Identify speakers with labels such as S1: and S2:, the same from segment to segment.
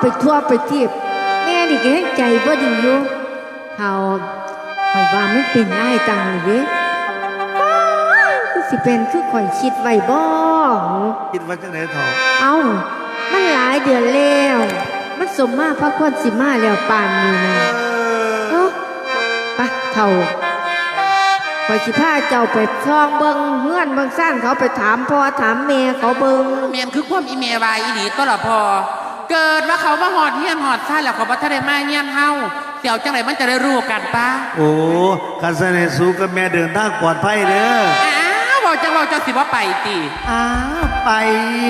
S1: ไปทั่วไปเทียบแม่นี่ก็ยังใจบ่ดีอยู่เฮาข่อยว่ามันเป็นง่ายตังเลยเด้ว้ายคือสิเป็นคือข่อยคิดไว้บ่
S2: คิดว่าจังไหนเถอะ
S1: เอ้ามันหลายเดือนแล้ว มันสมมาพระควรสิมาแล้วปานนี้นะเนาะไปเท่าข่อยสิพาเจ้าไปท่องเบิงเฮือนเบิงซ่านเขาไปถามพ่อถามแม่เขาเบิง
S3: เมียนคือความอีเมวายอีหลีตัวละพอ เกิดว่าเขามาหอดเฮียนหอดซ่าแล้วเขาบ่ทันได้มาเฮียนเฮาเดี๋ยวจังไรมันจะได้รู้กันปะ
S2: โอ้คันเสนสูกับแม่เดินทางปลอดภัยเด้อ
S3: อ้าวบอกจังบอกจังสิว่าไปติ
S2: อ้าวไป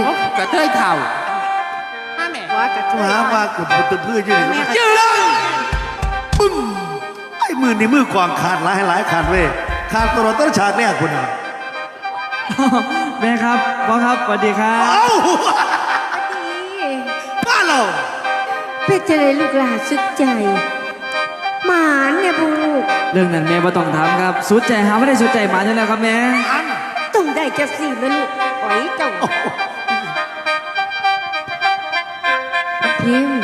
S3: โอ้กระเทยเถ่ามาแม่
S1: ว่าจะ
S2: หาว่ากุดปุตพืชอยู่นี่
S3: ยืน
S2: ปึ้งไอ้มือนี่มือกวางขาดหลายหลายขาดเว้ยขาดตลอดต้นฉากเนี่ยคุณน่ะ
S4: แม่ครับพ่อครับสวัสดีครับ
S2: เอ้าบ้านเรา
S1: เป็นจะเลยลูกหลานสุดใจ หมานเนี่ยบูลูก
S4: เรื่องนั้นแม่บ่ต้องถามครับ สุดใจหาไม่ได้สุดใจหมาอยู่แล้วครับแม่
S1: ต้องได้จะสี่นะลูกโอ้ยเจ้าพิมพ์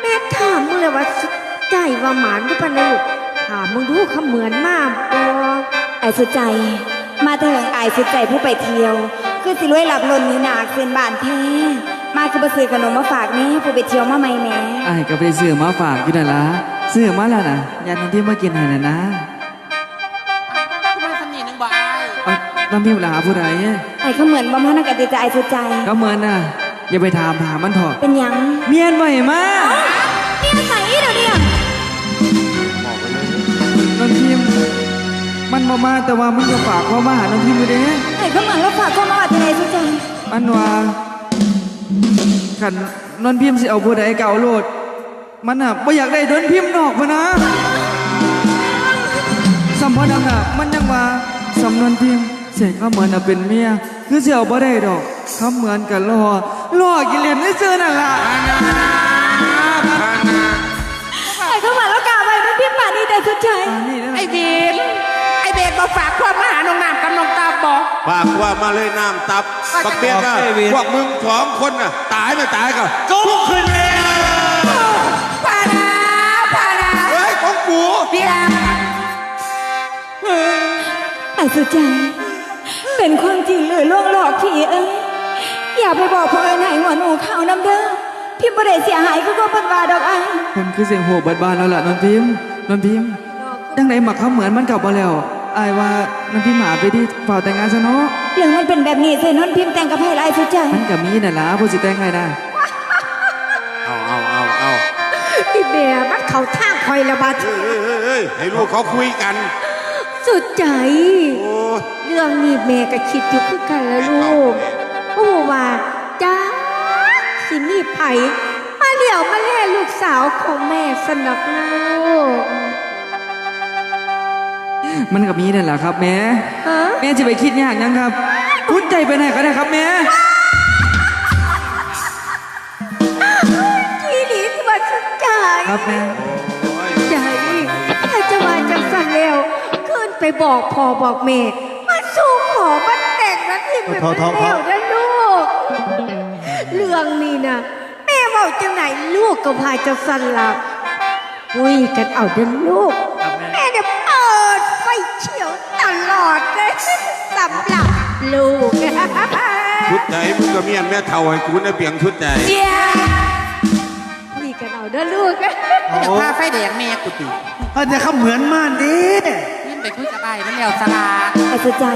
S1: แม่ถามมึงเลยว่าสุดใจว่าหมานหรือเปล่านะลูกถามมึงดูเขาเหมือนมากบอ
S5: ไอ้สุดใจ มาเถอะไอ้สุดใจผู้ไปเที่ยว คือสิรวยหลับลนนี้หนักเส้นบานแท้ มาคือมาซื้อขนมมาฝากนี่ผู้ไปเที่ยวมาใหม่แหม่
S4: ไอ้ายก็ไปซื้อมาฝากอยู่นั่นละซื้อมาแล้วนะยันน้ำที่มากินให้น่ะนะ
S3: ทำไมสำนีนึงบ่อาย
S4: เอาน้ำพิมพ์ลาผู้ใด
S5: ไอ้เขาเหมือนบ่มานักกันใจไอ้สุดใจ
S4: ก็เหมือนน่ะอย่าไปถามถามมันเถอะ
S5: เป็นหยัง
S4: เมียนใหม่มา
S5: เนี่ยใส่เดี๋ยวเดียว
S4: น้ำพิมพ์มันมามาแต่ว่ามันจะฝากความมาหาน้ำพิมพ์อยู่เด้
S5: ไอ้เขาเหมือนเราฝากข้อมาว่าจะไอ้สุดใจ
S4: มันว่า ขันนนพิมพ์สิเอาผู้ใดเก่าโลด มันอะไม่อยากได้โดนพิมพ์นอกมานะสัมพนังอะมันยังว่าสำนวนพิมพ์เสียงเขาเหมือนอะเป็นเมียคือเสียวบ่ได้ดอกเขาเหมือนกันรอรอกิเลนไม่เจอนั่นล่ะ
S5: ไอ้เขาเหมือนเรากล่าวไว้เป็นพี่ป่านี่แต่สุดใจ
S4: อ่านี่นะ
S3: ไอ้เบนไอ้เบนมาฝากความ บน้องตาบอก
S6: ฝากว่ามาเลยน้ำตับปักเบียกนะพวกมึงสองคนน่ะ ตายไม่ตายก็จุกขึ้นเลย
S3: พาดาพาดา
S6: เฮ้ยของกู
S3: เบียร์
S5: ไอ้สุดใจเป็นความจริงเลยล่วงหลอกพี่เอ้ยอย่าไปบอกพ่อเอ้ยไหนหัวหนูเขาน้ำเด้อพี่บ่ได้เสียหายคือก็เป็นว่าดอกไอ้
S4: เพิ่นคือเสียงโหบบ้านๆแล้วล่ะนนพิมพ์นนพิมพ์ยังไงหมักเขาเหมือนมันกลับมาแล้ว อายว่านนพิมพ์หาไปที่เป่าแต่งงานซะเนาะ
S5: เรื่องมันเป็นแบบนี้เซนนพิมพ์แต่งกับไพ่ลายสุดใจ
S4: มันกับมีน่ะล่ะผู้สิแต่งให้ได้
S6: เอาเอาเอาเอา
S1: อีเบียมันเขาทางคอยระบาด
S6: เฮ้ยเฮ้ยเฮ้ยเฮ้ยให้ลูกเขาคุยกัน
S1: สุดใจ
S6: โอ้ย
S1: เรื่องนี้แม่ก็คิดอยู่คือกันแล้วลูกโอ้ว่าจ้าสิมีไผมาเดี่ยวมาแล่ลูกสาวของแม่สนักลูก
S4: มันกับมีนั่นแหละครับแม่
S1: ฮะ
S4: แม่จะไปคิดยากยังครับคุ้นใจไปไหนก็ได้ครับแม่
S1: ทีนี้ที่ว่าสุดใจ
S4: ครับแม่
S1: ใจถ้าจะมาจังสันแล้วขึ้นไปบอกพ่อบอกแม่มาสู่ขอมาแต่งนั้นที่มัน
S2: โทษโทษโทษ
S1: แล้วนะลูก เรื่องนี้นะแม่บอกจังไหนลูกก็พาจะสันหลับคุยกันเอาเดินลูก ขียวตลอดเลยสำหรับลูก
S6: ชุดใจมึงก็เมียนแม่เท่าให้กูนะเปียงชุดใจ
S1: เจียคุยกันเอาเดินลูก
S3: จะพาไฟแดงแม่กูติ
S2: อาจจะเขาเหมือนม่านดิ
S3: ยื่นไปคุยกับไอ้มันแล้วสลา
S5: ไอ้สุดใจ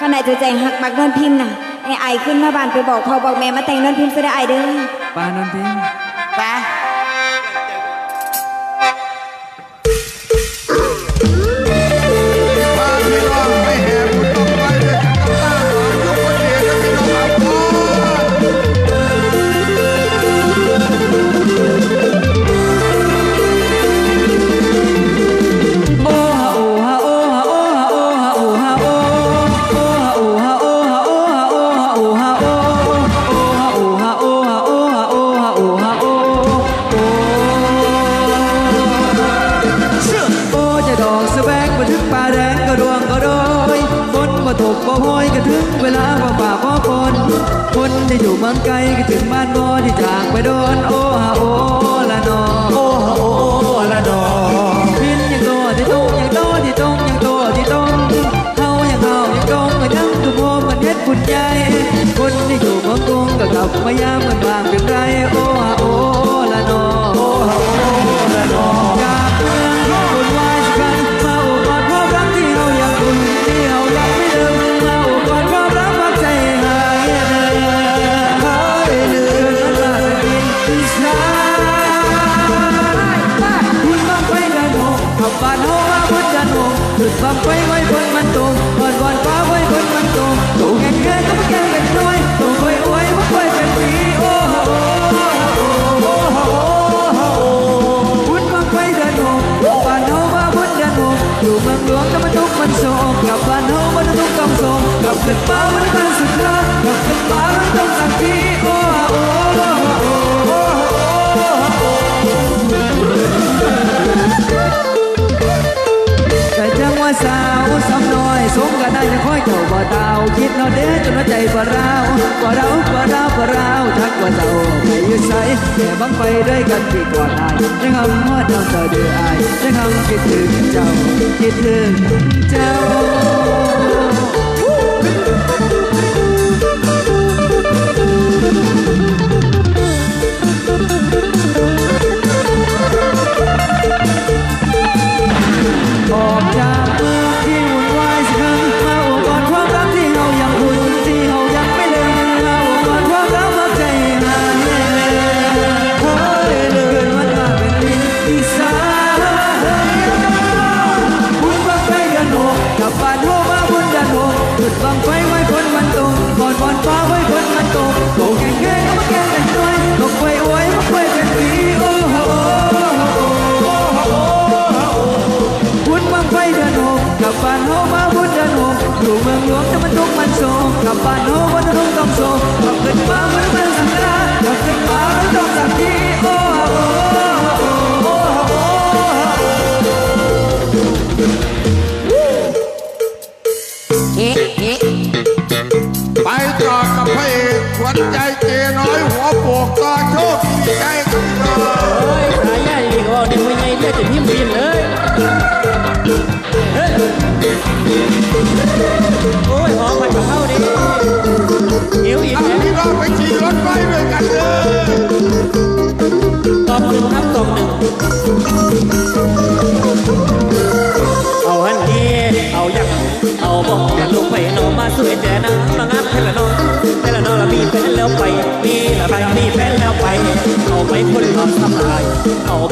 S5: ขณะสุดใจหักบักนนพิมพ์น่ะไอ้ไอขึ้นมาบ้านไปบอกพ่อบอกแม่มาแต่งนนพิมพ์ซะได้ไอเด้อ
S4: ปานนพิมพ์
S3: ไป
S6: พ อยก็
S4: ถึงเวลาว่าป่าก็คนคนที่อยู่บ้านไกลก็ถึงบ้านก็ที่จากไปโดนโอ้ฮาโอ้ละนอโอฮาโอ้ละนอพินอย่างโตที่ตรงอย่างโตที่ตรงอย่างโตที่ตรงเฮาอย่างเฮาอย่างตรงไปทั้งทุกโมมันเฮ็ดคุณใจคนที่อยู่เมืองกรุงก็กลับมายามมันบางเป็น นงาวสำน้อยสมกันได้จะค่อยเจ้าบ่เตาคิดนอเด้จนว่าใจบ่ราวบ่เราบ่เราบ่เราทักว่าเจ้าไปยืดใสแค่บังไปด้วยกันที่ก่อนอายยังหำฮอดน้ำตาเดืออายยังหำคิดถึงเจ้าคิดถึงเจ้า บังไฟไว้คนมันตกบอนบอนฟ้าไว้คนมันตกโตแก่งแก่ก็มาแก่งกันด้วยตกไฟไว้มาไฟเป็นปีโอ้โหพุดบังไฟเดินหกกลับบ้านเฮามาบุญเดินหกอยู่เมืองหลวงแต่มันทุกมันโศกกลับบ้านเฮา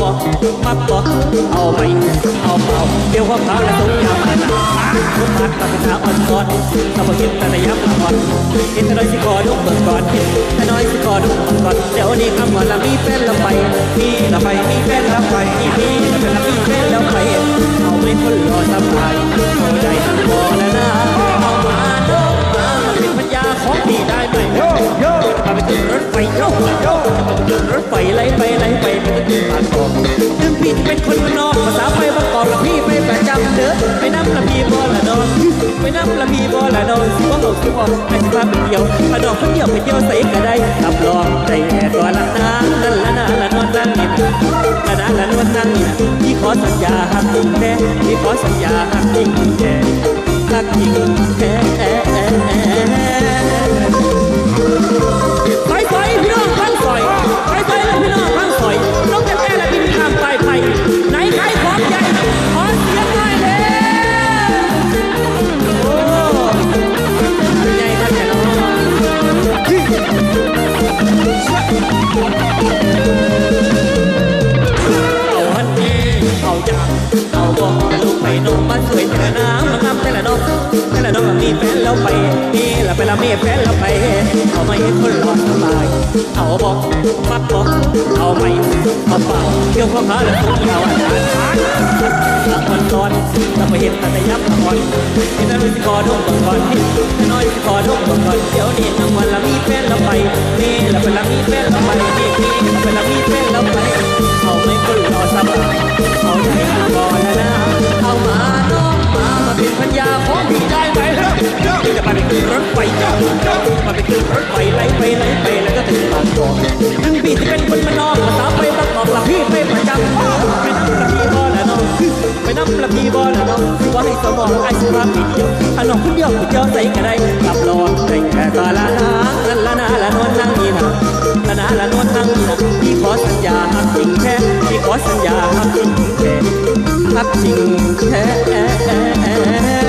S4: บอกมัก
S6: บอกเอา
S7: ไป
S6: เอา
S7: เปล่าเดี๋ยวความเท้าและตุ้งยามนาทุกพัดกับเป็นขาอ่อนก่อนถ้าบ่เห็นแต่ระยะอ่อนเห็นแต่น้อยสิกอดุกเบิกก่อนเห็นแต่น้อยสิกอดุกเบิกก่อนเดี๋ยวนี้คำว่าละมีแฟนล้วไปมีละไปมีแฟนล้วไปมีมีละเป็นละมีแฟนแล้วไปเอาไปคนรอทำลายเอาใจทั้งพอแล้วนะเอามาโดมามันเป็นปัญญาของพี่ได้ไหมโยโย่มาไปขึ้นรถไฟโยโย่จะมาขึ้นรถไฟไล่ไปไล่ เป็นคนมันอกภาษาไปบางกอกละพี่ไปประจำเด้อไปน้ำละพีบ่ละนอนไปน้ำละพีบ่ละนอนสิว่าเอาสิว่าไอ้สิพาไปเที่ยวพาน้องคนเดียวไปเที่ยวใส่ก็ได้รับรองได้แน่ตัวละนานั่นละนาละนอนนั่งนี่ละนาละนอนนั่งนี่พี่ขอสัญญาหักจริงแท้พี่ขอสัญญาหักจริงแท้หักจริงแท้ Thank you. เอาบอกมักบอกเอาไม่เอาเปล่าเกี่ยวข้อขาและทุกยาอันตรายละคนตอนต้องไปเห็นแต่ยับก่อนที่นั่นสิกอดงก่อนที่น้อยสิกอดงก่อนเดี๋ยวนี้น้ำมันละมีแฟนล้วไปนี่ละเป็นละมีแฟนล้วไปนี่นี่ละเป็นละมีแฟนล้วไปเอาไม่คนรอสบายเอาใจก่อนนะเอามาน้องมามาเป็นพัญญาของพี่ได้ไหมเฮ้ยจะมาไปขึ้นรถไฟจ้ามาไปขึ้นรถไฟไล่ไปไล่ไปแล้วก็ถึ งบางกอกถึงพี่เป็นคนมานอกภาษาไปบางกอกละพี่ไปประจำไปนั่งละพี่บ่ละน้องไปนั่งละพี่บ่ละน้องว่าให้สมองไอ้สุภาพทีเดียวถ้าน้องคนเดียวผู้เดียวใส่ก็ได้รับรองได้แค่ตาละนางนั่นละนาละนวลนางนี่นะละนาละนวลนางนี่นะพี่ขอสัญญาหักจริงแท้พี่ขอสัญญาหักจริงแท้หักจริงแท้